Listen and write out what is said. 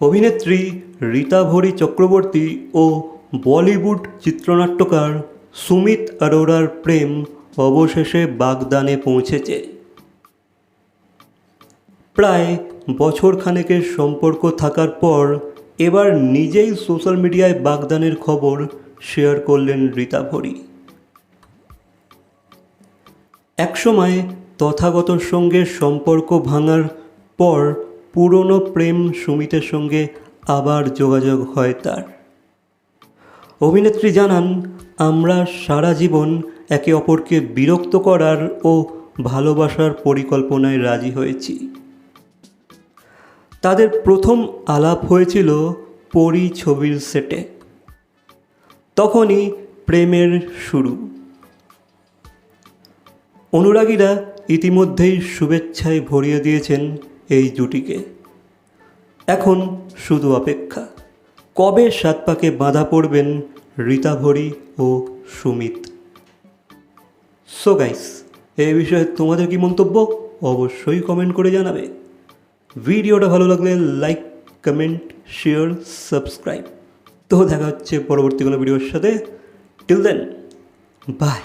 অভিনেত্রী রীতা ভরি চক্রবর্তী ও বলিউড চিত্রনাট্যকার সুমিত অরোরার প্রেম অবশেষে বাগদানে পৌঁছেছে। প্রায় বছর খানেকের সম্পর্ক থাকার পর এবার নিজেই সোশ্যাল মিডিয়ায় বাগদানের খবর শেয়ার করলেন রীতা ভরি। একসময় তথাগতর সঙ্গে সম্পর্ক ভাঙার পর পুরনো প্রেম সুমিতের সঙ্গে আবার যোগাযোগ হয় তার। অভিনেত্রী জানান, আমরা সারা জীবন একে অপরকে বিরক্ত করার ও ভালোবাসার পরিকল্পনায় রাজি হয়েছি। তাদের প্রথম আলাপ হয়েছিল পরি ছবির সেটে। তখনই প্রেমের শুরু। অনুরাগীরা ইতিমধ্যেই শুভেচ্ছায় ভরিয়ে দিয়েছেন এই জুটিকে। এখন শুধু অপেক্ষা, কবে সাত পাকে বাঁধা পড়বেন রীতা ভরি ও সুমিত? সো গাইস এ বিষয়ে তোমাদের কি মন্তব্য? অবশ্যই কমেন্ট করে জানাবে। ভিডিওটা ভালো লাগলে লাইক কমেন্ট শেয়ার সাবস্ক্রাইব তো দেখা হচ্ছে পরবর্তী কোনো ভিডিওর সাথে। Till then by